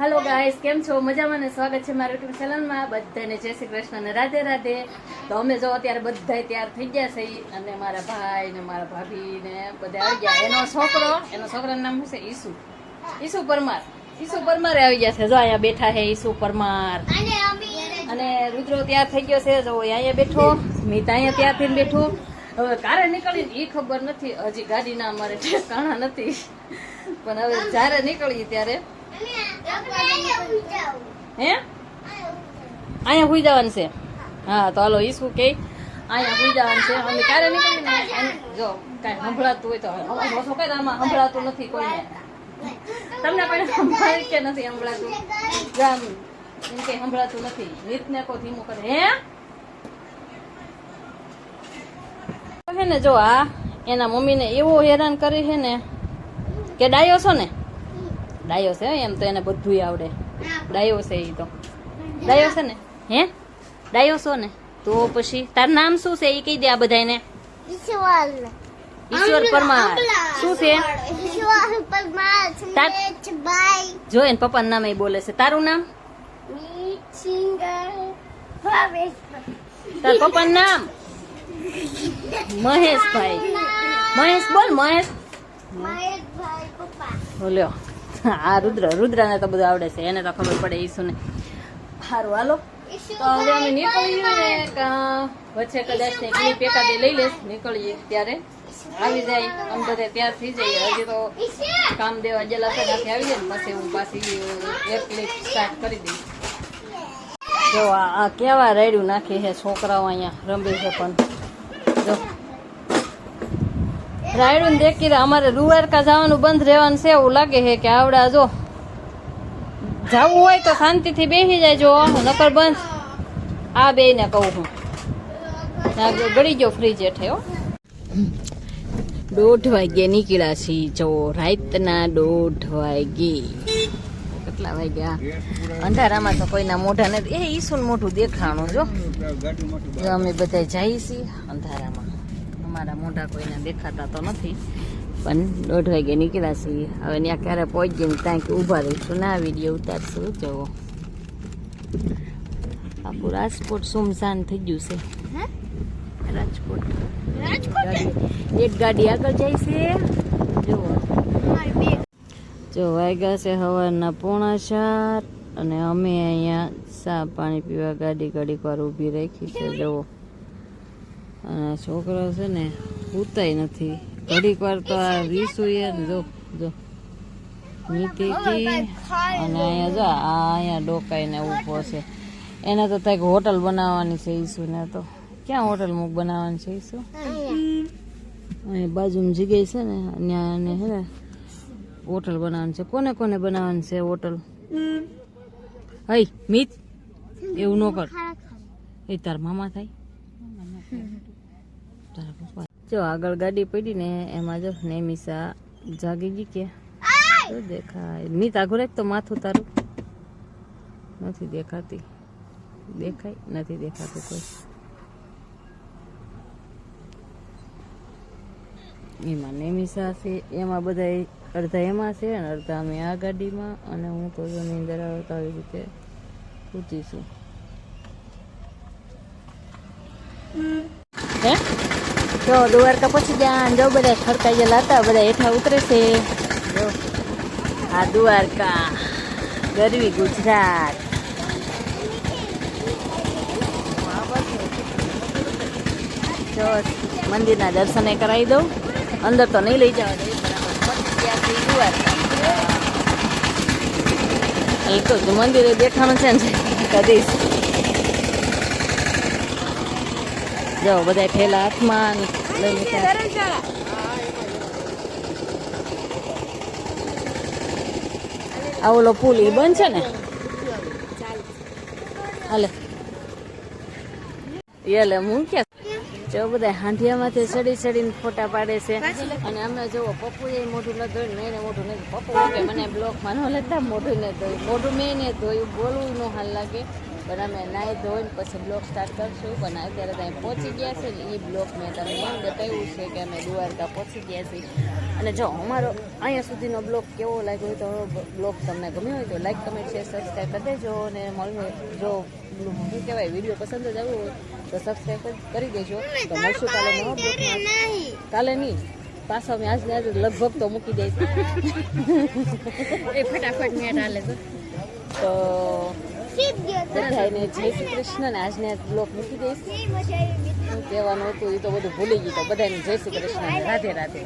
Hello guys કેમ છો? મજામાં ને સ્વાગત છે મારા યુટ્યુબ ચેનલમાં બધાને જય શ્રી કૃષ્ણ ને રાધે રાધે. તો અમે જો અત્યારે બધા તૈયાર થઈ ગયા છે અને મારા ભાઈ ને મારા ભાભી ને બધા આવી ગયા. એનો છોકરો એનો છોકરાનું નામ શું છે? ઈસુ. ઈસુ પરમાર. ઈસુ પરમારે આવી ગયા છે. જો અહીંયા બેઠા છે ઈસુ પરમાર. અને રુદ્રો તૈયાર થઈ ગયો છે. જો અહીંયા બેઠો. મીત અહીંયા તૈયાર થઈને બેઠો. હવે કારે નીકળીને એ ખબર નથી. હજી ગાડીના અમારે ઠેકાણા નથી. પણ હવે જ્યારે નીકળી ત્યારે હે? અહીંયા હુઈ જવાનું છે. હા, તો હાલો શું કે, અહીંયા હુઈ જવાનું છે. અમે ક્યારે નીકળીને આમ જો, કાંઈ સંભળાતું હોય તો ઓછો કઈ આમાં સંભળાતું નથી કોઈને. તમને પણ સંભળાય કે નથી સંભળાતું? જામ એમ કે સંભળાતું નથી. રીતને કો ધીમું કરે. હે? છે ને, જો આ, એના મમ્મીને એવો હેરાન કરી છે ને, કે ડાયો છો ને? ડાયો છે એમ તો એને બધું આવડે. ડાયો છે એ તો. ડાયો છે ને? હે? ડાયો છો ને? તો પછી તાર નામ શું છે? એ કહી દે આ બધાને ઈશ્વર. પરમાર. શું છે? જો એને પપ્પાનું નામ એ બોલે છે. તારું નામ? તાર પપ્પાનું નામ? મહેશભાઈ. મહેશ બોલ મહેશ. બોલ્યો. આ રુદ્ર. રુદ્રને તો બધું આવડે છે. એને તો ખબર પડે ઈસુને સારું હાલો. તો હવે અમે નીકળીએ ને વચ્ચે કદાચ ને ક્લિપ એકાદી લઈ લેશ નીકળીએ ત્યારે. આવી જાય. આમ બધે તૈયાર થઈ જઈએ. હજી તો કામ દેવા જેલા ત્યાંથી આવી જાય ને પછી હું પાછી એક ક્લિપ સ્ટાર્ટ કરી દઈશ. જો આ કેવા રેડ્યું નાખી છે છોકરાઓ અહીંયા. રમે છે પણ. જો. રાયડું દેખી. અમારે રૂવારકા જવાનું બંધ રહેવાનું છે એવું લાગે છે કે આવડા જો. જવું હોય તો શાંતિથી બેસી જાય જો નકર બંધ. આ બે ને કહું હું. ગળી ગયો ફ્રીજ હેઠે દોઢ વાગે નીકળ્યા છીએ જો, રાતના દોઢ વાગે. કેટલા વાગ્યા? અંધારામાં તો કોઈના મોઢા નથી. એ ઈસુન મોઢું દેખાણું જો. અમે બધા જઈએ છીએ અંધારામાં. અમારા મોઢા કોઈને દેખાતા તો નથી. પણ દોઢ વાગે નીકળ્યા છીએ. હવે ત્યાં ક્યારે પહોંચીને ત્યાં કે ઊભા રહીશું. ના વીડિયો ઉતારશું. જવો. આખું રાજકોટ સુમસાન થઈ ગયું છે. રાજકોટ. એક ગાડી આગળ જાય છે. જુઓ જો વાગ્યા છે સવારના પોણા ચાર અને અમે અહીંયા સા પાણી પીવા ગાડી ઘડીક વાર ઊભી રાખી છે. જુઓ છોકરો છે ને ઉતાય નથી. ઘડીક વાર તો આ રીસુએ ને જો જો. નીતિ અને અહીંયા જો આ અહીંયા ડોકાઈને ઊભો છે. એને તો ત્યાં હોટલ બનાવવાની છે ઈસુને તો. ક્યાં હોટલ મુક બનાવવાની છે ઈસુ? અહીં બાજુમાં જગ્યાએ છે ને ત્યાં છે ને હોટલ બનાવવાની છે. કોને કોને બનાવવાની છે હોટલ? હઈ મિત એવું ન કર. એ તાર મામા થાય. જો આગળ ગાડી પડી ને એમાં જો નેમિસા જાગી ગઈ કે? શું દેખાય. નીત આગળ તો માથું તારું. નથી દેખાતી. દેખાય? નથી દેખાતું કોઈ. એમાં નેમિસા છે એમાં બધા અડધા એમાં છે અને અડધા અમે આ ગાડીમાં અને હું તો જો નીંદર આવતા આવી રીતે પૂછીશું હે? જો, દ્વારકા પછી જ્યાં જો બધા ખડકાઈ ગયેલા હતા, બધા હેઠા ઉતરે છે. જો, આ દ્વારકા, ગરવી ગુજરાત. જો, મંદિરના દર્શને કરાવી દઉં. અંદર તો નહીં લઈ જવા દે દ્વારકા. તો મંદિરે દેખાણું છે ને કદીશ જો બધા ઠેલા હાથમાં આ ઓલો પુલ એ બંધ છે ને? હાલે. એટલે કે જો બધા હાંઢિયામાંથી ચડી ચડીને ફોટા પાડે છે. અને અમે જુઓ પપ્પુ એ મોઢું ન ધોયું મેં મોઢું નહીં પપ્પુ કે મને બ્લોકમાં ન લેતા મોઢું ને ધોયું મોઢું મેં ને ધોયું, બોલવું ન હાલ લાગે. પણ અમે નાહી ધોઈને પછી બ્લોક સ્ટાર્ટ કરશું. પણ અત્યારે ત્યાં પહોંચી ગયા છે ને એ બ્લોક મેં તમને એમ બતાવ્યું છે કે અમે દ્વારકા પહોંચી ગયા છીએ. અને જો અમારો અહીંયા સુધીનો બ્લોગ કેવો લાગ્યો હોય તો બ્લોગ તમને ગમ્યો હોય તો લાઈક કમેન્ટ શેર સબસ્ક્રાઈબ કરી દેજો. અને મળવું જો શું કહેવાય વીડિયો પસંદ જ આવ્યો હોય તો સબસ્ક્રાઈબ કરી દેજો. તો મળશું કાલે નવો બ્લોગમાં કાલે નહીં. પાછો અમે આજને આજે લગભગ તો મૂકી દઈશ. એ ફટાફટ મેં તો. તો બધાને જય શ્રી કૃષ્ણ ને આજને બ્લોક મૂકી દઈશ. શું કહેવાનું હતું એ તો બધું ભૂલી ગયું તો બધાને જય શ્રી કૃષ્ણ રાધે રાધે.